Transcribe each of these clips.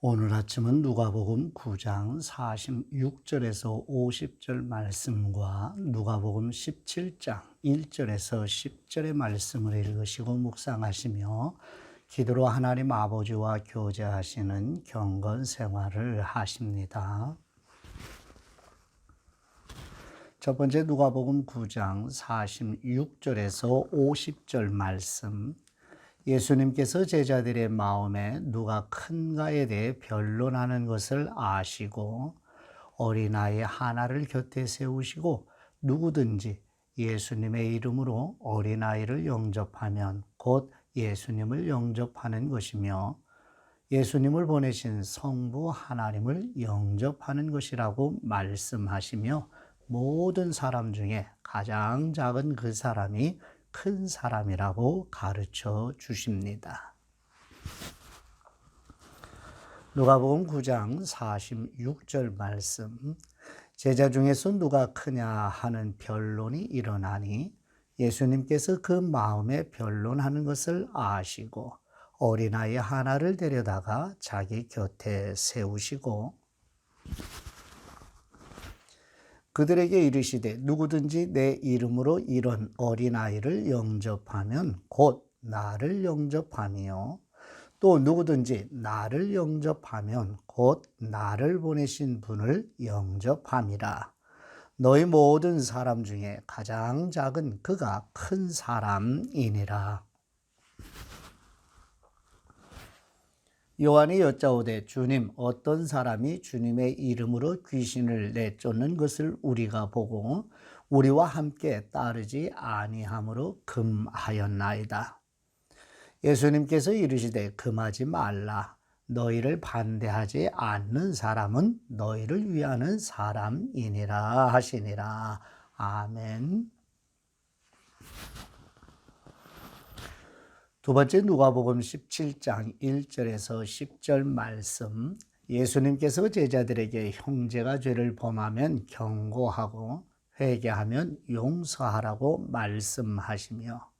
오늘 아침은 누가복음 9장 46절에서 50절 말씀과 누가복음 17장 1절에서 10절의 말씀을 읽으시고 묵상하시며 기도로 하나님 아버지와 교제하시는 경건 생활을 하십니다. 첫 번째 누가복음 9장 46절에서 50절 말씀 예수님께서 제자들의 마음에 누가 큰가에 대해 변론하는 것을 아시고 어린아이 하나를 곁에 세우시고 누구든지 예수님의 이름으로 어린아이를 영접하면 곧 예수님을 영접하는 것이며 예수님을 보내신 성부 하나님을 영접하는 것이라고 말씀하시며 모든 사람 중에 가장 작은 그 사람이 큰 사람이라고 가르쳐 주십니다. 누가복음 9장 46절 말씀 제자 중에서 누가 크냐 하는 변론이 일어나니 예수님께서 그 마음에 변론하는 것을 아시고 어린아이 하나를 데려다가 자기 곁에 세우시고 그들에게 이르시되 누구든지 내 이름으로 이런 어린아이를 영접하면 곧 나를 영접하며 또 누구든지 나를 영접하면 곧 나를 보내신 분을 영접함이라. 너희 모든 사람 중에 가장 작은 그가 큰 사람이니라. 요한이 여짜오되 주님 어떤 사람이 주님의 이름으로 귀신을 내쫓는 것을 우리가 보고 우리와 함께 따르지 아니함으로 금하였나이다. 예수님께서 이르시되 금하지 말라. 너희를 반대하지 않는 사람은 너희를 위하는 사람이니라 하시니라. 아멘. 두 번째 누가복음 17장 1절에서 10절 말씀 예수님께서 제자들에게 형제가 죄를 범하면 경고하고 회개하면 용서하라고 말씀하시며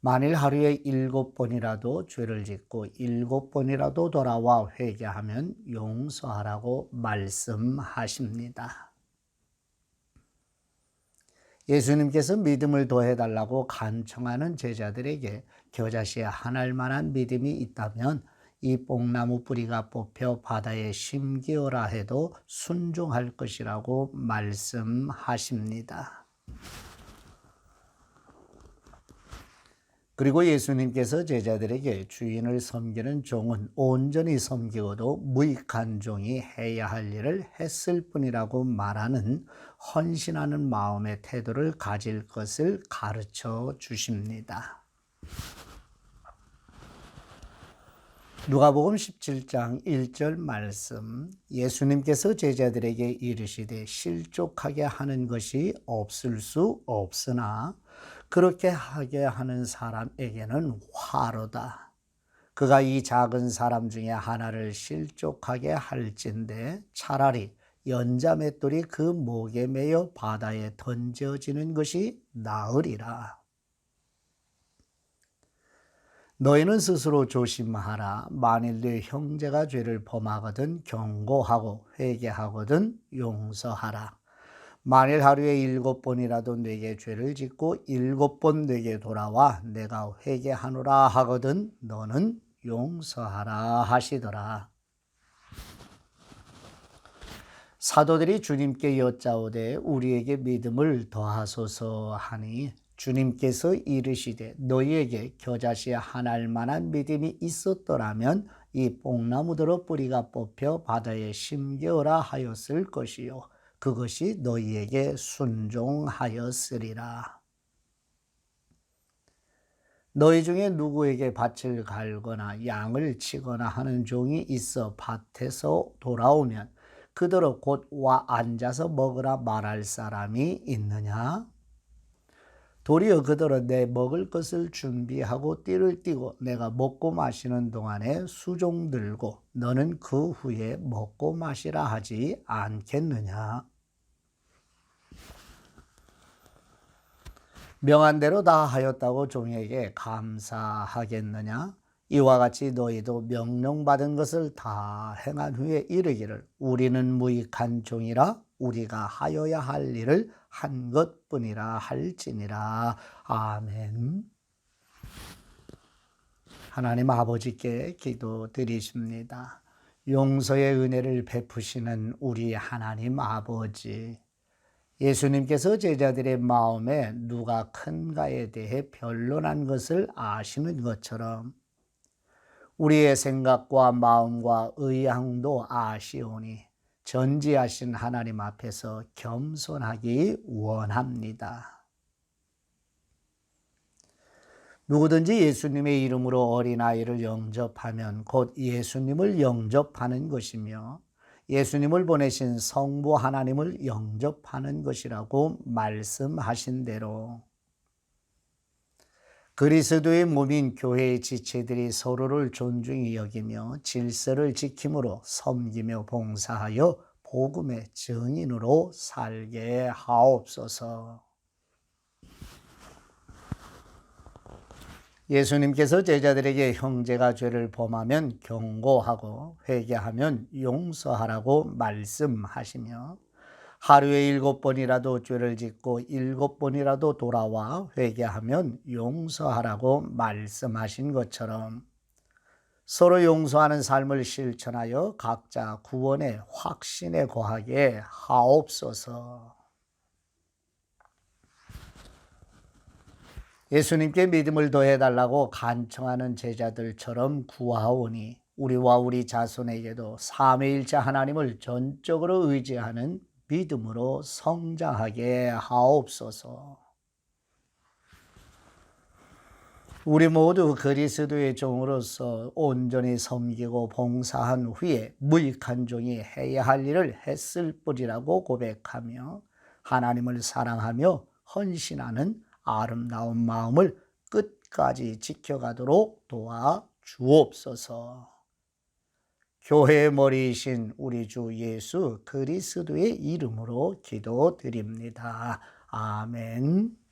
만일 하루에 일곱 번이라도 죄를 짓고 일곱 번이라도 돌아와 회개하면 용서하라고 말씀하십니다. 예수님께서 믿음을 더해달라고 간청하는 제자들에게 겨자씨에 한알 만한 믿음이 있다면 이 뽕나무 뿌리가 뽑혀 바다에 심기어라 해도 순종할 것이라고 말씀하십니다. 그리고 예수님께서 제자들에게 주인을 섬기는 종은 온전히 섬기고도 무익한 종이 해야 할 일을 했을 뿐이라고 말하는 헌신하는 마음의 태도를 가질 것을 가르쳐 주십니다. 누가복음 17장 1절 말씀 예수님께서 제자들에게 이르시되 실족하게 하는 것이 없을 수 없으나 그렇게 하게 하는 사람에게는 화로다. 그가 이 작은 사람 중에 하나를 실족하게 할진데 차라리 연자 맷돌이 그 목에 매여 바다에 던져지는 것이 나으리라. 너희는 스스로 조심하라. 만일 네 형제가 죄를 범하거든 경고하고 회개하거든 용서하라. 만일 하루에 일곱 번이라도 내게 죄를 짓고 일곱 번 내게 돌아와 내가 회개하노라 하거든 너는 용서하라 하시더라. 사도들이 주님께 여짜오되 우리에게 믿음을 더하소서 하니 주님께서 이르시되 너희에게 겨자씨 한 알만한 믿음이 있었더라면 이 뽕나무더러 뿌리가 뽑혀 바다에 심겨라 하였을 것이요 그것이 너희에게 순종하였으리라. 너희 중에 누구에게 밭을 갈거나 양을 치거나 하는 종이 있어 밭에서 돌아오면 그대로 곧 와 앉아서 먹으라 말할 사람이 있느냐? 도리어 그대로 내 먹을 것을 준비하고 띠를 띠고 내가 먹고 마시는 동안에 수종 들고 너는 그 후에 먹고 마시라 하지 않겠느냐? 명한 대로 다 하였다고 종에게 감사하겠느냐? 이와 같이 너희도 명령받은 것을 다 행한 후에 이르기를 우리는 무익한 종이라 우리가 하여야 할 일을 한 것뿐이라 할지니라. 아멘. 하나님 아버지께 기도드리십니다. 용서의 은혜를 베푸시는 우리 하나님 아버지. 예수님께서 제자들의 마음에 누가 큰가에 대해 변론한 것을 아시는 것처럼 우리의 생각과 마음과 의향도 아시오니 전지하신 하나님 앞에서 겸손하기 원합니다. 누구든지 예수님의 이름으로 어린아이를 영접하면 곧 예수님을 영접하는 것이며 예수님을 보내신 성부 하나님을 영접하는 것이라고 말씀하신 대로 그리스도의 몸인 교회의 지체들이 서로를 존중히 여기며 질서를 지킴으로 섬기며 봉사하여 복음의 증인으로 살게 하옵소서. 예수님께서 제자들에게 형제가 죄를 범하면 경고하고 회개하면 용서하라고 말씀하시며 하루에 일곱 번이라도 죄를 짓고 일곱 번이라도 돌아와 회개하면 용서하라고 말씀하신 것처럼 서로 용서하는 삶을 실천하여 각자 구원의 확신에 거하게 하옵소서. 예수님께 믿음을 더해달라고 간청하는 제자들처럼 구하오니 우리와 우리 자손에게도 삼위일체 하나님을 전적으로 의지하는 믿음으로 성장하게 하옵소서. 우리 모두 그리스도의 종으로서 온전히 섬기고 봉사한 후에 무익한 종이 해야 할 일을 했을 뿐이라고 고백하며 하나님을 사랑하며 헌신하는 아름다운 마음을 끝까지 지켜가도록 도와 주옵소서. 교회의 머리이신 우리 주 예수 그리스도의 이름으로 기도드립니다. 아멘.